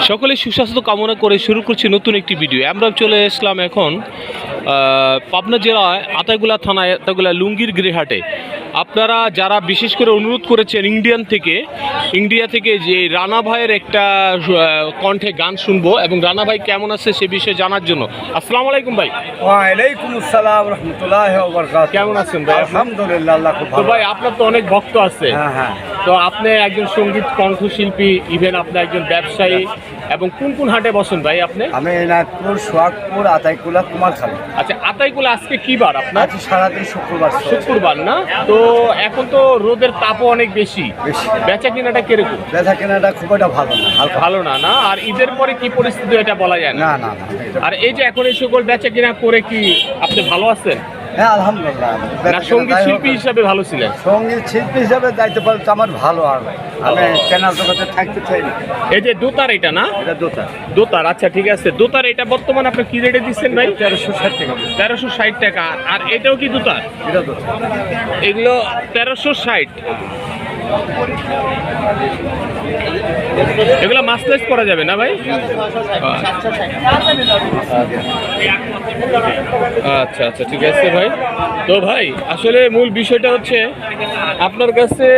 সকলে সুস্বাস্থ্য কামনা করে শুরু করছি নতুন একটি ভিডিও আমরা চলে এসলাম এখন পাবনা জেলায় আতাইগুলা থানায়, আতাইগুলা লুঙ্গির গৃহাটে আপনারা যারা বিশেষ করে অনুরোধ করেছেন ইন্ডিয়ান থেকে ইন্ডিয়া থেকে যে রানা ভাইয়ের একটা কণ্ঠে গান শুনব এবং রানা ভাই কেমন আছে সে বিষয়ে জানার জন্য। আসসালামু আলাইকুম ভাই। ওয়ালাইকুম আসসালাম রহমতুল্লাহ কেমন আছেন ভাই আলহামদুলিল্লাহ আল্লাহ তো ভাই আপনার তো অনেক ভক্ত আছে। হ্যাঁ হ্যাঁ। তো আপনি একজন সংগীত কণ্ঠশিল্পী ইভেন আপনি একজন ব্যবসায়ী। এবং কোন কোন হাটে বসেন ভাই আপনি? আমি নাগপুর সোহাগপুর আতাইকুলা কুমারখালী। আচ্ছা আতাইকুলা আজকে কি বার আপনার? সারাদিন শুক্রবার শুক্রবার না? তো এখন তো রোদের তাপও অনেক বেশি। বেশি। বেচা কিনাটা কীরকম? বেচা কেনাটা খুব একটা ভালো না ভালো না না? আর ঈদের পরে কি পরিস্থিতি এটা বলা যায় না? না না না আর এই যে এখন এই সকল বেচা কিনা করে কি আপনি ভালো আছেন? হ্যাঁ আলহামদুলিল্লাহ। সংগীত শিল্পী হিসাবে ভালো ছিলেন? সংগীত শিল্পী হিসাবে দায়িত্ব পালন তো আমার ভালো আর আমি কেনার জগতে থাকতে চাই না। এই যে দোতার এটা না? এটা দোতার। দোতার আচ্ছা ঠিক আছে। দোতার এটা বর্তমানে আপনি কি রেটে দিচ্ছেন ভাই? তেরোশো ষাট টাকা তেরোশো ষাট টাকা। আর এটাও কি দোতার? এটা দোতার। এগুলো তেরোশো ষাট। এগুলো মাসলেস করা যাবে না ভাই? আচ্ছা আচ্ছা ঠিক আছে ভাই। তো ভাই আসলে মূল বিষয়টা হচ্ছে আপনার কাছে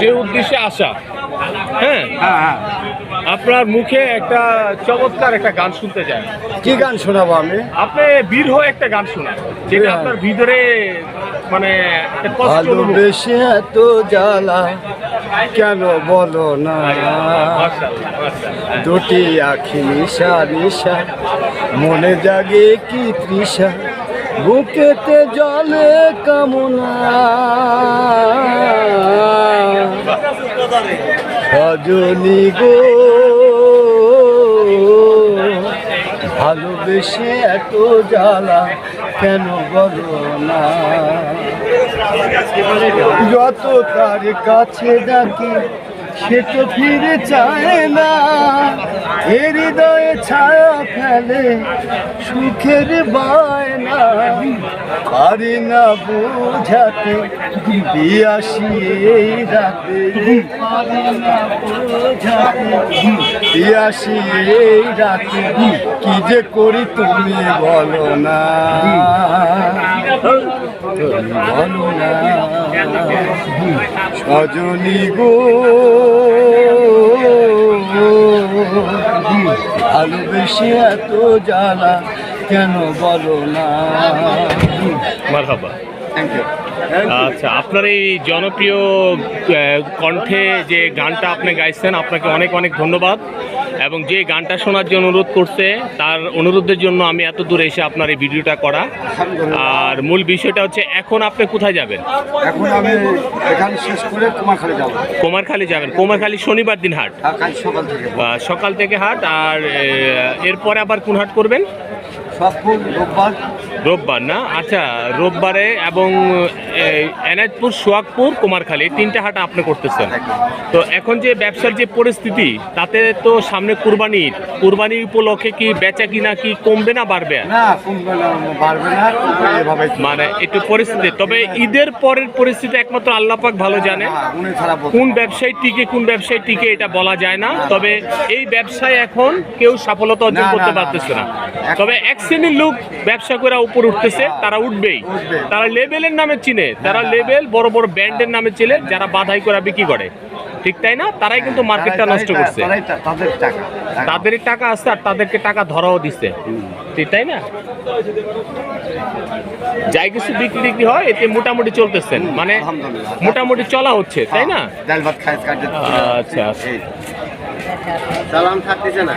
যে উদ্দেশ্যে আসা হ্যাঁ? আপনার মুখে একটা চমৎকার একটা গান শুনতে চাই। কি গান শোনাবো আমি? আপনি বীর হয়ে একটা গান শোনান যেটা। আপনার ভিতরে মানে ভালোবেসে এত জ্বালা কেন বলো না। দুটি আখি নিশা নিশা মনে জাগে কি তৃষা বুকেতে জলে কামনা সজনী গো ভালোবেসে এত জ্বালা কেন বলো না? যত তার কাছে ডাকি সে তো ফিরে চায় না। এ হৃদয়ে ছায়া ফেলে সুখের বায়না। পারি না বোঝাতে দিয়াসি এই রাতে। পারি না বোঝাতে দিয়াসি এই রাতে। কি যে করি তুমি বলো না। সজনী গো। ভালোবেসে এত জ্বালা কেন বলো না? মারহাবা। থ্যাংক ইউ আচ্ছা আপনার এই জনপ্রিয় কণ্ঠে যে গানটা আপনি গাইছেন আপনাকে অনেক অনেক ধন্যবাদ। এবং যে গানটা শোনার জন্য অনুরোধ করছে তার অনুরোধের জন্য আমি এত দূরে এসে আপনার এই ভিডিওটা করা। আর মূল বিষয়টা হচ্ছে এখন আপনি কোথায় যাবেন? এখন আমি এখানে শেষ করে কুমারখালী যাব। কোমারখালী যাবেন। কোমারখালী শনিবার দিন হাট। কাল সকাল থেকে। সকাল থেকে হাট আর এরপরে আবার কোন হাট করবেন? সব রোববার রোববার না? আচ্ছা রোববারে এবং এই, এনায়তপুর সোহাগপুর কুমারখালী তিনটা হাট আপনি করতেছেন। তো এখন যে ব্যবসার যে পরিস্থিতি তাতে তো সামনে কুরবানি কুরবানি উপলক্ষে কি বেচা কিনা কি কমবে না বাড়বে? মানে একটু পরিস্থিতি। তবে ঈদের পরের পরিস্থিতি একমাত্র আল্লাহ পাক ভালো জানে। হ্যাঁ, বলতে কোন ব্যবসায় টিকে কোন ব্যবসায় টিকে এটা বলা যায় না। তবে এই ব্যবসায় এখন কেউ সফলতা অর্জন করতে পারতেছে না। তবে এক শ্রেণির লোক ব্যবসা করে উপর উঠতেছে তারা উঠবেই। তারা লেবেলের নামে চিনে তারা লেবেল বড় বড় ব্র্যান্ডের নামে চিনে যারা বাধাই করে বিক্রি করে। ঠিক তাই না? তারাই কিন্তু মার্কেটটা নষ্ট করছে। তাদের টাকা। আসছে আর তাদেরকে টাকা ধরাও দিচ্ছে ঠিক তাই না? যাই কিছু বিক্রি টিক্রি হয় এতে মোটামুটি চলতেছেন মানে মোটামুটি চলা হচ্ছে তাই না? কাটে আচ্ছা আচ্ছা। সালাম থাকতেছে না?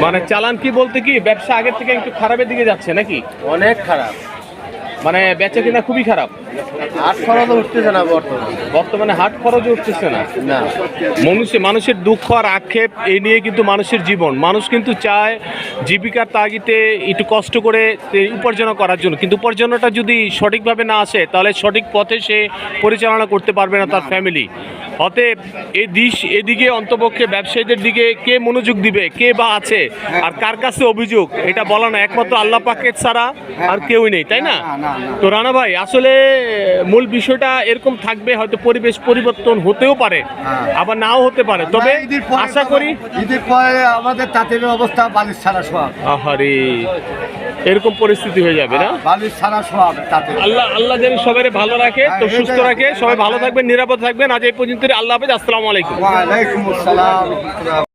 মানে চালান কি বলতে কি? ব্যবসা আগের থেকে একটু খারাপের দিকে যাচ্ছে নাকি? অনেক খারাপ। মানে বেচা কিনা খুবই খারাপ। আট খরচ উঠতেছে না বর্তমানে। বর্তমানে হাট খরচ উঠতেছে না। না। মানুষে মানুষের দুঃখ আর আক্ষেপ এই নিয়ে কিন্তু মানুষের জীবন। মানুষ কিন্তু চায় জীবিকার তাগিতে একটু কষ্ট করে উপার্জন করার জন্য। কিন্তু উপার্জনটা যদি সঠিকভাবে না আসে তাহলে সঠিক পথে সে পরিচালনা করতে পারবে না তার ফ্যামিলি অতএব এই দিশ এদিকে অন্তপক্ষে ব্যবসায়ীদের দিকে কে মনোযোগ দিবে কে বা আছে আর কার কাছে অভিযোগ এটা বলা না। একমাত্র আল্লাহ পাকের ছাড়া আর কেউই নেই তাই না। তো রানা ভাই আসলে মূল বিষয়টা এরকম থাকবে হয়তো পরিবেশ পরিবর্তন হতেও পারে হ্যাঁ। আবার নাও হতে পারে। তবে আশা করি ঈদের পরে আমাদের তাঁতের অবস্থা বালিশ ছাড়া সব। আহারে এরকম পরিস্থিতি হয়ে যাবে না? বালিশ ছাড়া সব তাঁতের। আল্লাহ আল্লাহ যেন সবাই ভালো রাখে তো হ্যাঁ, সুস্থ রাখে সবাই ভালো থাকবেন নিরাপদ থাকবেন। আজ এই পর্যন্ত আল্লাহ হাফেজ আসসালামু আলাইকুম। ওয়ালাইকুম আসসালাম